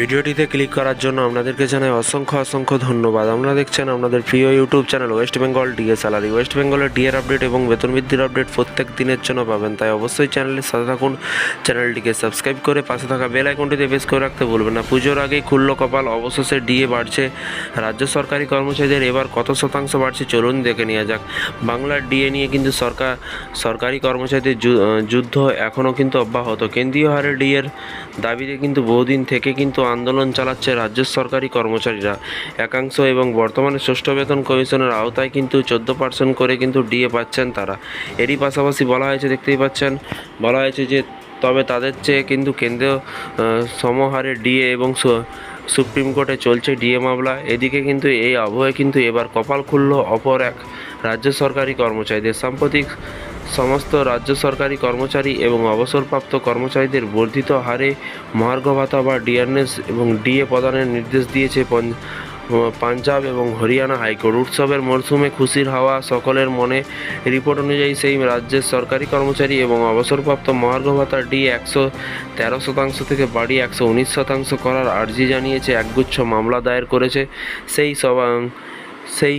ভিডিওটিতে ক্লিক করার জন্য আপনাদেরকে জানাই অসংখ্য অসংখ্য ধন্যবাদ। আপনারা দেখছেন আপনাদের প্রিয় YouTube channel West Bengal DA salary West বেঙ্গলের ডিএর আপডেট এবং বেতন বৃদ্ধির আপডেট প্রত্যেক দিনের জন্য পাবেন। তাই অবশ্যই চ্যানেলের সাথে থাকুন। চ্যানেলটিকে সাবস্ক্রাইব করে পাশে থাকা বেল আইকনটিতে বেশ করে রাখতে ভুলবেন না। পুজোর আগেই খুলল কপাল, অবশেষে ডিএ বাড়ছে। রাজ্য সরকারি কর্মচারীদের এবার কত শতাংশ বাড়ছে চলুন দেখে নেওয়া যাক। বাংলার ডিএ নিয়ে কিন্তু সরকার, সরকারি কর্মচারীদের যুদ্ধ এখনও কিন্তু অব্যাহত। কেন্দ্রীয় হারে ডিএর দাবিতে কিন্তু বহুদিন থেকে কিন্তু আন্দোলন চালাচ্ছে রাজ্য সরকারি কর্মচারীরা। একাংশ এবং বর্তমানে ষষ্ঠ বেতন কমিশনের আওতায় কিন্তু চোদ্দ পার্সেন্ট করে কিন্তু ডিএ পাচ্ছেন তারা। এরই পাশাপাশি বলা হয়েছে, দেখতেই পাচ্ছেন, বলা হয়েছে যে তবে তাদের চেয়ে কিন্তু কেন্দ্রীয় সমহারে ডিএ এবং সুপ্রিম কোর্টে চলছে ডিএ মামলা। এদিকে কিন্তু এই আবহে কিন্তু এবার কপাল খুলল অপর এক রাজ্য সরকারি কর্মচারীদের। সাম্প্রতিক সমস্ত রাজ্য সরকারি কর্মচারী এবং অবসরপ্রাপ্ত কর্মচারীদের বর্ধিত হারে মহার্ঘ ভাতা বা ডিআরএস এবং ডিএ প্রদানের নির্দেশ দিয়েছে পাঞ্জাব এবং হরিয়ানা হাইকোর্ট। উৎসবের মরশুমে খুশির হাওয়া সকলের মনে। রিপোর্ট অনুযায়ী সেই রাজ্যের সরকারি কর্মচারী এবং অবসরপ্রাপ্ত মহার্ঘ ভাতা ডি একশো তেরো শতাংশ থেকে বাড়িয়ে একশো উনিশ শতাংশ করার আর্জি জানিয়েছে। একগুচ্ছ মামলা দায়ের করেছে। সেই সভা, সেই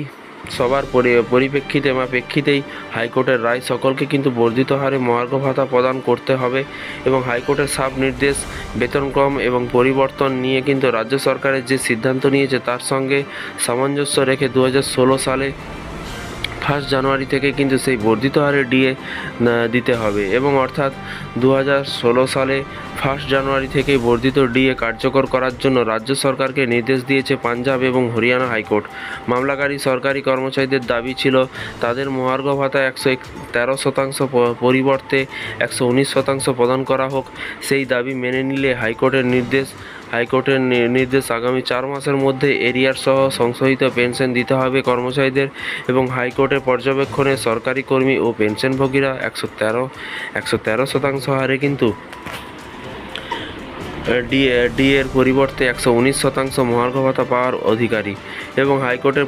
সবার পরিপ্রেক্ষিতে বা প্রেক্ষিতেই হাইকোর্টের রায় সকলকে কিন্তু বর্ধিত হারে মহার্ঘ ভাতা প্রদান করতে হবে এবং হাইকোর্টের সাব নির্দেশ বেতনক্রম এবং পরিবর্তন নিয়ে কিন্তু রাজ্য সরকারের যে সিদ্ধান্ত নিয়েছে তার সঙ্গে সামঞ্জস্য রেখে দু হাজার ষোলো সালে ফার্স্ট জানুয়ারি থেকে কিন্তু সেই বর্ধিত হারে ডিএ দিতে হবে। এবং অর্থাৎ দু হাজার ষোলো সালে ফার্স্ট জানুয়ারি থেকেই বর্ধিত ডিএ কার্যকর করার জন্য রাজ্য সরকারকে নির্দেশ দিয়েছে পাঞ্জাব এবং হরিয়ানা হাইকোর্ট। মামলাকারী সরকারি কর্মচারীদের দাবি ছিল, তাদের মহার্ঘ ভাতা একশো তেরো শতাংশ পরিবর্তে একশো উনিশ শতাংশ প্রদান করা হোক। সেই দাবি মেনে নিলে হাইকোর্টের নির্দেশ হাইকোর্টের নির্দেশ আগামী চার মাসের মধ্যে এরিয়ার সহ সংশোধিত পেনশন দিতে হবে কর্মচারীদের এবং হাইকোর্টের পর্যবেক্ষণে সরকারি কর্মী ও পেনশনভোগীরা একশো তেরো একশো তেরো শতাংশ হারে কিন্তু ডি ডি এর পরিবর্তে একশো উনিশ শতাংশ মহার্ঘ ভাতা পাওয়ার অধিকারী এবং হাইকোর্টের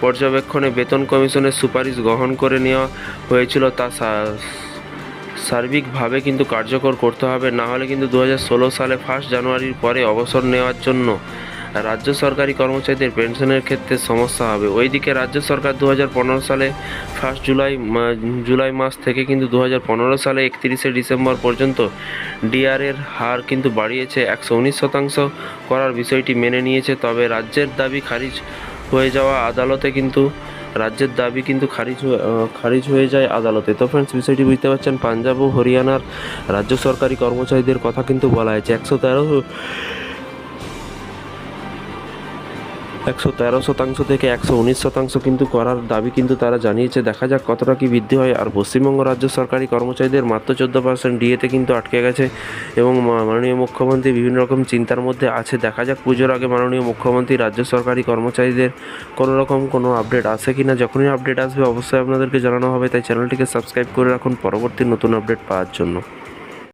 পর্যবেক্ষণে বেতন কমিশনের সুপারিশ গ্রহণ করে নেওয়া হয়েছিল তা সার্বিকভাবে কিন্তু কার্যকর করতে হবে, না হলে কিন্তু দু হাজার ষোলো সালে ফার্স্ট জানুয়ারির পরে অবসর নেওয়ার জন্য রাজ্য সরকারি কর্মচারীদের পেনশনের ক্ষেত্রে সমস্যা হবে। ওইদিকে রাজ্য সরকার দু হাজার পনেরো সালে ফার্স্ট জুলাই জুলাই মাস থেকে কিন্তু দু হাজার পনেরো সালে একত্রিশে ডিসেম্বর পর্যন্ত ডিআরের হার কিন্তু বাড়িয়েছে, একশো উনিশ শতাংশ করার বিষয়টি মেনে নিয়েছে। তবে রাজ্যের দাবি খারিজ হয়ে যাওয়া আদালতে কিন্তু রাজ্যের দাবি কিন্তু খারিজ খারিজ হয়ে যায় আদালতে। তো ফ্রেন্ডস বিষয়টি বুঝতে পারছেন, পাঞ্জাব ও হরিয়ানার রাজ্য সরকারি কর্মচারীদের কথা কিন্তু বলা হয়েছে। একশো তেরো একশো তেরো শতাংশ থেকে একশো উনিশ শতাংশ কিন্তু করার দাবি কিন্তু তারা জানিয়েছে। দেখা যাক কতটা কি বৃদ্ধি হয়। আর পশ্চিমবঙ্গ রাজ্য সরকারি কর্মচারীদের মাত্র চোদ্দ পার্সেন্ট ডিএতে কিন্তু আটকে গেছে এবং মাননীয় মুখ্যমন্ত্রী বিভিন্ন রকম চিন্তার মধ্যে আছে। দেখা যাক পুজোর আগে মাননীয় মুখ্যমন্ত্রী রাজ্য সরকারি কর্মচারীদের কোনো রকম কোনো আপডেট আসে কি না যখনই আপডেট আসবে অবশ্যই আপনাদেরকে জানানো হবে। তাই চ্যানেলটিকে সাবস্ক্রাইব করে রাখুন। পরবর্তী নতুন আপডেট পাওয়ার জন্য।